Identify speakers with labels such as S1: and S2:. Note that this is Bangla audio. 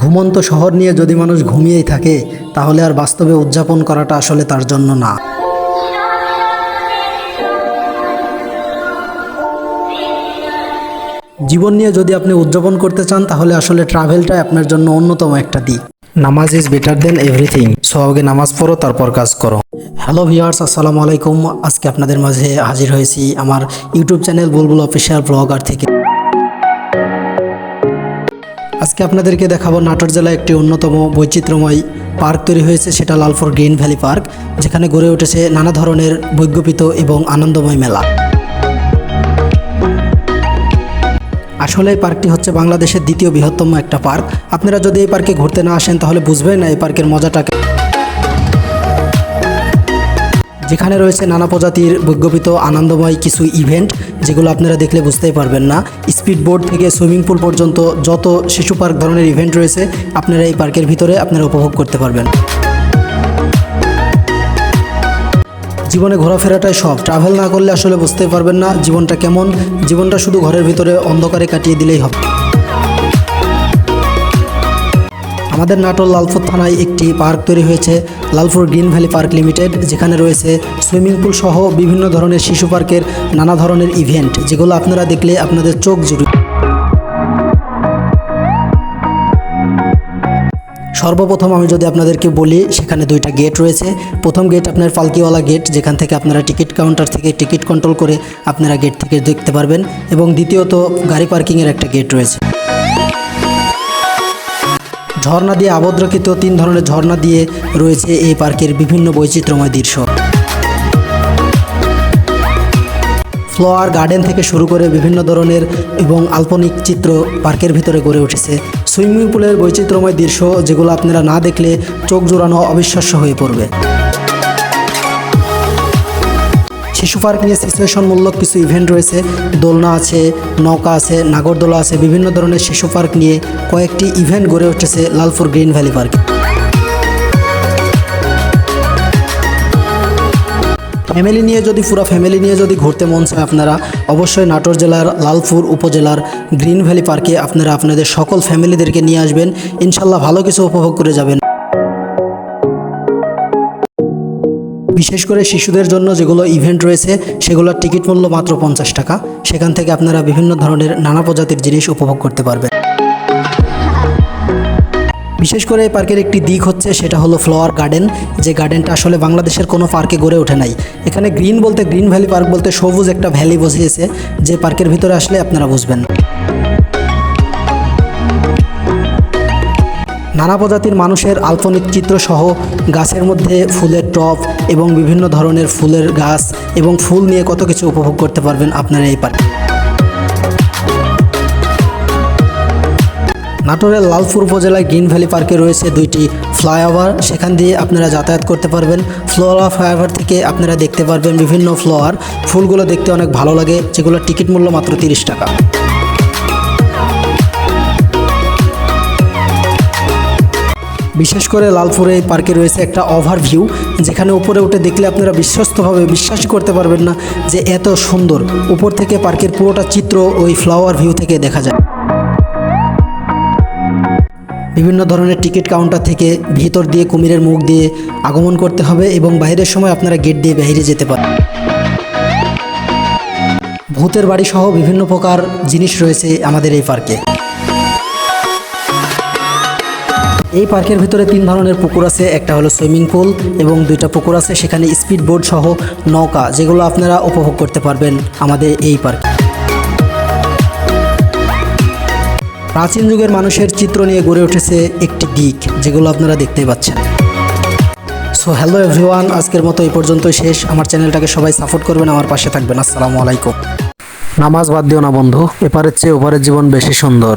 S1: ঘুমন্ত শহর নিয়ে যদি মানুষ ঘুমিয়েই থাকে, তাহলে আর বাস্তবে উদযাপন করাটা আসলে তার জন্য না। জীবন নিয়ে যদি আপনি উদযাপন করতে চান, তাহলে আসলে ট্রাভেলটাই আপনার জন্য অন্যতম একটা দিক। Namaz is better than everything. So আগে নামাজ পড়ো, তারপর কাজ করো। হ্যালো ভিউয়ার্স, আসসালামু আলাইকুম। আজকে আপনাদের মাঝে হাজির হয়েছি আমার YouTube channel Bulbul official blogger থেকে। আজকে আপনাদেরকে দেখাবো নাটোর জেলায় একটি অন্যতম বৈচিত্র্যময় পার্ক তৈরি হয়েছে, সেটা লালফোর গ্রিন ভ্যালি পার্ক, যেখানে গড়ে উঠেছে নানা ধরনের বৈজ্ঞপিত এবং আনন্দময় মেলা। আসলে এই পার্কটি হচ্ছে বাংলাদেশের দ্বিতীয় বৃহত্তম একটা পার্ক। আপনারা যদি এই পার্কে ঘুরতে না আসেন, তাহলে বুঝবেন না এই পার্কের মজাটাকে যেখানে রয়েছে নানা প্রজাতির বৈজ্ঞপিত আনন্দময় কিছু ইভেন্ট, যেগুলো আপনারা দেখলে বুঝতেই পারবেন না। স্পিড বোর্ড থেকে সুইমিং পুল পর্যন্ত যত শিশু পার্ক ধরনের ইভেন্ট রয়েছে, আপনারা এই পার্কের ভিতরে আপনারা উপভোগ করতে পারবেন। জীবনে ঘোরাফেরাটাই সব। ট্রাভেল না করলে আসলে বুঝতে পারবেন না জীবনটা কেমন। জীবনটা শুধু ঘরের ভিতরে অন্ধকারে কাটিয়ে দিলেই হবে। আমাদের নাটোর লালপুর থানায় একটি পার্ক তৈরি হয়েছে Lalpur green valley park limited, যেখানে রয়েছে সুইমিং পুল সহ বিভিন্ন ধরনের শিশু পার্কের নানা ধরনের ইভেন্ট, যেগুলো আপনারা দেখলে আপনাদের চোখ জুড়ে সর্বপ্রথম আমি যদি আপনাদেরকে বলি, সেখানে দুইটা গেট রয়েছে। প্রথম গেট আপনার পালকিওয়ালা গেট, যেখান থেকে আপনারা টিকিট কাউন্টার থেকে টিকিট কন্ট্রোল করে আপনারা গেট থেকে দেখতে পারবেন। এবং দ্বিতীয়ত গাড়ি পার্কিংয়ের একটা গেট রয়েছে। ঝর্ণা দিয়ে আবদ্রকৃত তিন ধরনের ঝর্ণা দিয়ে রয়েছে এই পার্কের বিভিন্ন বৈচিত্র্যময় দৃশ্য। ফ্লোয়ার গার্ডেন থেকে শুরু করে বিভিন্ন ধরনের এবং আল্পনিক চিত্র পার্কের ভিতরে গড়ে উঠেছে। সুইমিং পুলের বৈচিত্র্যময় দৃশ্য যেগুলো আপনারা না দেখলে চোখ জোড়ানো অবিশ্বাস্য হয়ে পড়বে। শিশু পার্ক নিয়ে সিচুয়েশনমূলক কিছু ইভেন্ট রয়েছে। দোলনা আছে, নৌকা আছে, নাগরদোলা আছে, বিভিন্ন ধরনের শিশু পার্ক নিয়ে কয়েকটি ইভেন্ট গড়ে উঠেছে লালপুর গ্রিন ভ্যালি পার্কে। ফ্যামিলি নিয়ে যদি, পুরো ফ্যামিলি নিয়ে যদি ঘুরতে মন চায় আপনারা, অবশ্যই নাটোর জেলার, লালপুর উপজেলার গ্রিন ভ্যালি পার্কে আপনারা আপনাদের সকল ফ্যামিলিদেরকে নিয়ে আসবেন। ইনশাল্লাহ ভালো কিছু উপভোগ করে যাবেন। বিশেষ করে শিশুদের জন্য যেগুলো ইভেন্ট রয়েছে, সেগুলোর টিকিট মূল্য মাত্র পঞ্চাশ টাকা। সেখান থেকে আপনারা বিভিন্ন ধরনের নানা প্রজাতির জিনিস উপভোগ করতে পারবেন। বিশেষ করে এই পার্কের একটি দিক হচ্ছে, সেটা হলো ফ্লাওয়ার গার্ডেন যে গার্ডেনটা আসলে বাংলাদেশের কোনো পার্কে গড়ে ওঠে নাই। এখানে গ্রিন বলতে গ্রিন ভ্যালি পার্ক বলতে সবুজ একটা ভ্যালি বসিয়েছে, যে পার্কের ভিতরে আসলে আপনারা বুঝবেন নানা প্রজাতির মানুষের আল্পনিক চিত্র সহ গাছের মধ্যে ফুলের টপ এবং বিভিন্ন ধরনের ফুলের গাছ এবং ফুল নিয়ে কত কিছু উপভোগ করতে পারবেন আপনারা এই পার্কে। নাটোরের লালপুর উপজেলায় গ্রিন ভ্যালি পার্কে রয়েছে দুইটি ফ্লাইওভার। সেখান দিয়ে আপনারা যাতায়াত করতে পারবেন। ফ্লোরা ফ্লাইওভার থেকে আপনারা দেখতে পারবেন বিভিন্ন ফ্লোয়ার। ফুলগুলো দেখতে অনেক ভালো লাগে, যেগুলোর টিকিট মূল্য মাত্র তিরিশ টাকা। বিশেষ করে লালপুরে এই পার্কে রয়েছে একটা ওভারভিউ যেখানে উপরে উঠে দেখলে আপনারা বিশ্বস্তভাবে বিশ্বাসই করতে পারবেন না যে এত সুন্দর। উপর থেকে পার্কের পুরোটা চিত্র ওই ফ্লাওয়ার ভিউ থেকে দেখা যায়। বিভিন্ন ধরনের টিকিট কাউন্টার থেকে ভিতর দিয়ে কুমিরের মুখ দিয়ে আগমন করতে হবে এবং বাইরের সময় আপনারা গেট দিয়ে বাইরে যেতে পারেন। ভূতের বাড়ি সহ বিভিন্ন প্রকার জিনিস রয়েছে আমাদের এই পার্কে। এই পার্কের ভিতরে তিন ধরনের পুকুর আছে, একটা হলো সুইমিং পুল এবং দুইটা পুকুর আছে, সেখানে স্পিড বোর্ড সহ নৌকা, যেগুলো আপনারা উপভোগ করতে পারবেন আমাদের এই পার্কে। প্রাচীন যুগের মানুষের চিত্র নিয়ে গড়ে উঠেছে একটি দিক, যেগুলো আপনারা দেখতেই পাচ্ছেন। সো হ্যালো এভরিওয়ান আজকের মতো এই পর্যন্তই শেষ। আমার চ্যানেলটাকে সবাই সাপোর্ট করবেন, আমার পাশে থাকবেন। আসসালামু আলাইকুম। নামাজ বাদ দিও না বন্ধু, এপারের চেয়ে ওপারের জীবন বেশি সুন্দর।